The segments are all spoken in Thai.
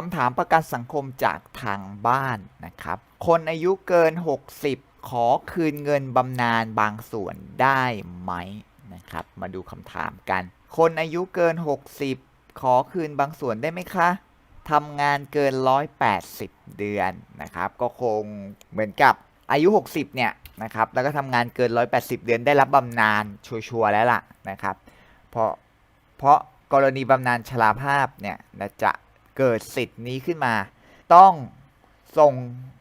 คำถามประกันสังคมจากทางบ้านนะครับ คนอายุเกิน 60 ขอคืนเงินบำนาญบางส่วนได้ไหมนะครับ มาดูคำถามกัน คนอายุเกิน 60 ขอคืนบางส่วนได้ไหมคะทำงานเกิน 180 เดือนนะครับ ก็คงเหมือนกับอายุ 60 เนี่ยนะครับ แล้วก็ทำงานเกิน 180 เดือนได้รับบำนาญชัวร์แล้วล่ะนะครับ เพราะเพราะกรณีบำนาญชราภาพเนี่ยนะจะ เกิดสิทธิ์นี้ขึ้นมา ต้องส่ง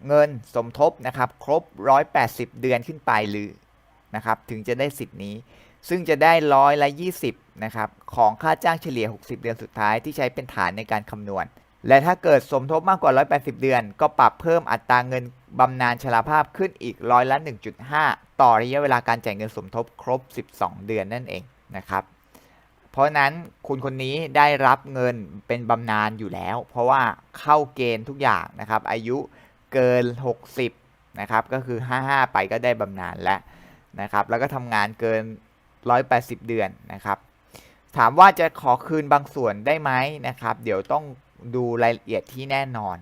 เงินสมทบนะครับครบ 180 เดือนขึ้นไปหรือนะครับถึงจะได้สิทธิ์นี้ ซึ่งจะได้ร้อยละ20นะครับของค่าจ้างเฉลี่ย 60 เดือนสุดท้ายที่ใช้เป็นฐานในการคำนวณ และถ้าเกิดสมทบมากกว่า 180 เดือน ก็ปรับเพิ่มอัตราเงินบำนาญชราภาพขึ้นอีกร้อยละ1.5 ต่อระยะเวลาการจ่ายเงินสมทบครบ 12 เดือนนั่นเองนะครับ เพราะฉะนั้นคุณคนนี้ได้รับเงินเป็นบำนาญอยู่แล้ว เพราะว่าเข้าเกณฑ์ทุกอย่างนะครับ อายุเกิน 60 นะครับ ก็คือ 55 ไปก็ได้บำนาญแล้วนะครับ แล้วก็ทำงานเกิน 180 เดือนนะครับ ถามว่าจะขอคืนบางส่วนได้ไหมนะครับ เดี๋ยวต้องดูรายละเอียดที่แน่นอน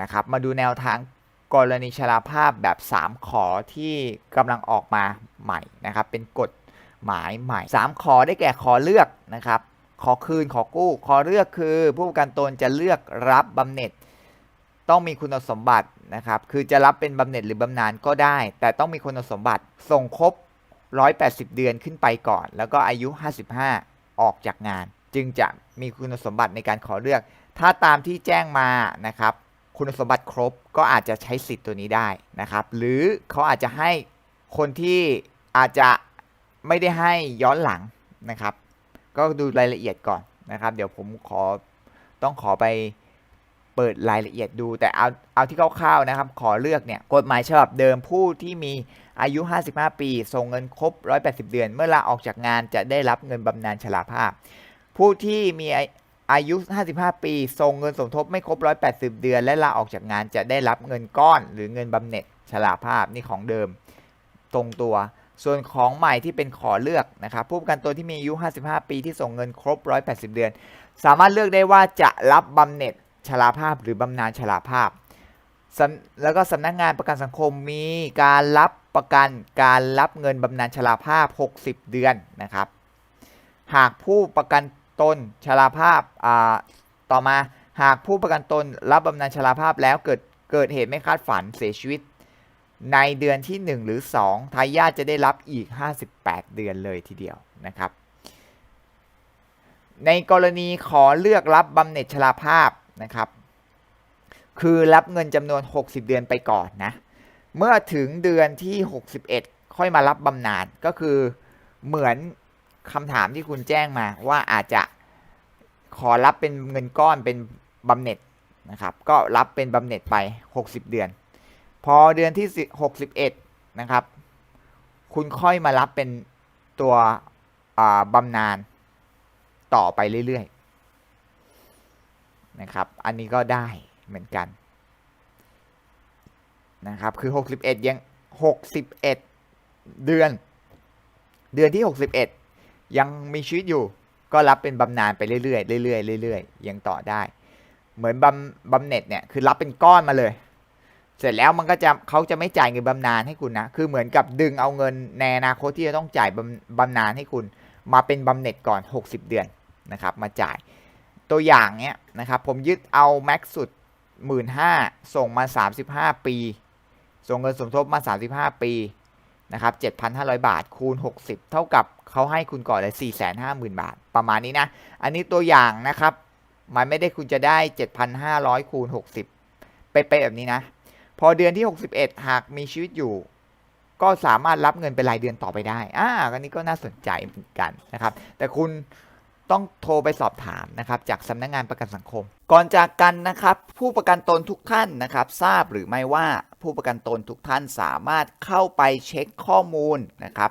นะครับ มาดูแนวทางกรณีชราภาพแบบ 3 ขอที่กำลังออกมาใหม่นะครับ เป็นกฎ หมายใหม่ 3 ขอได้แก่ขอเลือกนะครับ ขอคืนขอกู้ ขอเลือกคือผู้ประกันตนจะเลือกรับบำเหน็จ ต้องมีคุณสมบัตินะครับ คือจะรับเป็นบำเหน็จหรือบำนาญก็ได้ แต่ต้องมีคุณสมบัติส่งครบ 180 เดือนขึ้นไปก่อน แล้วก็อายุ 55 ออกจากงาน จึงจะมีคุณสมบัติในการขอเลือก ถ้าตามที่แจ้งมานะครับ คุณสมบัติครบก็อาจจะใช้สิทธิ์ตัวนี้ได้นะครับ หรือเขาอาจจะให้คนที่อาจจะ ไม่ได้ให้ย้อนหลังนะครับ ก็ดูรายละเอียดก่อนนะครับ เดี๋ยวผมขอต้องขอไปเปิดรายละเอียดดูแต่เอาเอาที่คร่าวๆนะครับ ขอเลือกเนี่ยกฎหมายฉบับเดิมผู้ที่มีอายุ 55 ปี ส่งเงินครบ 180 เดือน เมื่อลาออกจากงานจะได้รับเงินบำนาญชราภาพ ผู้ที่มีอาอายุ 55 ปี ส่งเงินสมทบไม่ครบ 180 เดือน และลาออกจากงานจะได้รับเงินก้อน หรือเงินบำเหน็จชราภาพนี่ของเดิมตรงตัว ส่วนของใหม่ที่เป็นขอเลือกนะครับผู้ประกันตนที่มีอายุ 55 ปีที่ส่งเงินครบ 180 เดือน สามารถเลือกได้ว่าจะรับบำเหน็จชราภาพหรือบำนาญชราภาพ แล้วก็สำนักงานประกันสังคมมีการรับประกันการรับเงินบำนาญชราภาพ 60 เดือนนะครับ หากผู้ประกันตนชราภาพต่อมาหากผู้ประกันตนรับบำนาญชราภาพแล้วเกิดเกิดเหตุไม่คาดฝันเสียชีวิต ในเดือนที่ 1 หรือ 2 ทายาทจะได้รับอีก 58 เดือนเลยทีเดียวนะครับ ในกรณีขอเลือกรับบำเหน็จชราภาพนะครับ คือรับเงินจำนวน 60 เดือนไปก่อนนะ เมื่อถึงเดือนที่ 61 ค่อยมารับบำนาญก็คือเหมือนคำถามที่คุณแจ้งมาว่าอาจจะขอรับเป็นเงินก้อนเป็นบำเหน็จนะครับ ก็รับเป็นบำเหน็จไป 60 เดือน พอเดือนที่61นะครับ คุณค่อยมารับเป็นตัวบำนาญต่อไปเรื่อยๆนะครับ อันนี้ก็ได้เหมือนกันนะครับ คือ 61 ยัง 61 เดือน เดือนที่ 61 ยังมีชีวิตอยู่ ก็รับเป็นบำนาญไปเรื่อยๆเรื่อยๆเรื่อยๆยังต่อได้ เหมือนบำบำเหน็จเนี่ย คือรับเป็นก้อนมาเลย เสร็จแล้วมันก็จะเขาจะไม่จ่ายเงินบำนาญให้คุณนะ คือเหมือนกับดึงเอาเงินในอนาคตที่จะต้องจ่ายบำบำนาญให้คุณ มาเป็นบำเหน็จก่อน 60 เดือนนะครับ มาจ่ายตัวอย่างเนี้ยนะครับ ผมยึดเอาแม็กซ์สุด 15,000ส่งมา 35 ปี ส่งเงินสมทบมา 35 ปีนะครับ 7,500 บาทคูณ 60 เท่ากับเขาให้คุณก่อนเลย 450,000 บาท ประมาณนี้นะ อันนี้ตัวอย่างนะครับ มันไม่ได้คุณจะได้ 7,500คูณ60 เป๊ะๆแบบนี้นะ พอเดือนที่ 61 หากมีชีวิตอยู่ ก็สามารถรับเงินเป็นรายเดือนต่อไปได้อ่าอันนี้ก็น่าสนใจเหมือนกันนะครับ แต่คุณต้องโทรไปสอบถามนะครับ จากสำนักงงานประกันสังคม ก่อนจากกันนะครับ ผู้ประกันตนทุกท่านนะครับ ทราบหรือไม่ว่าผู้ประกันตนทุกท่านสามารถเข้าไปเช็คข้อมูลนะครับ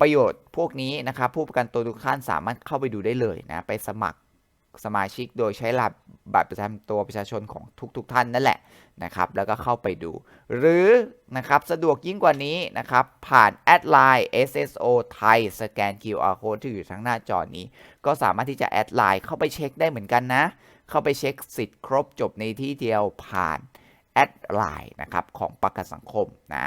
ประโยชน์พวกนี้นะครับผู้ประกันตัวทุกท่านสามารถเข้าไปดูได้เลยนะไปสมัครสมาชิกโดยใช้หลักบัตรประจำตัวประชาชนของทุกๆทท่านนั่นแหละนะครับ แล้วก็เข้าไปดู หรือนะครับสะดวกยิ่งกว่านี้นะครับ ผ่านแอดไลน์ SSO ไทยสแกน QR code ที่อยู่ทั้งหน้าจอนี้ ก็สามารถที่จะแอดไลน์เข้าไปเช็คได้เหมือนกันนะ เข้าไปเช็คสิทธิ์ครบจบในที่เดียวผ่านแอดไลน์นะครับของประกันสังคมนะ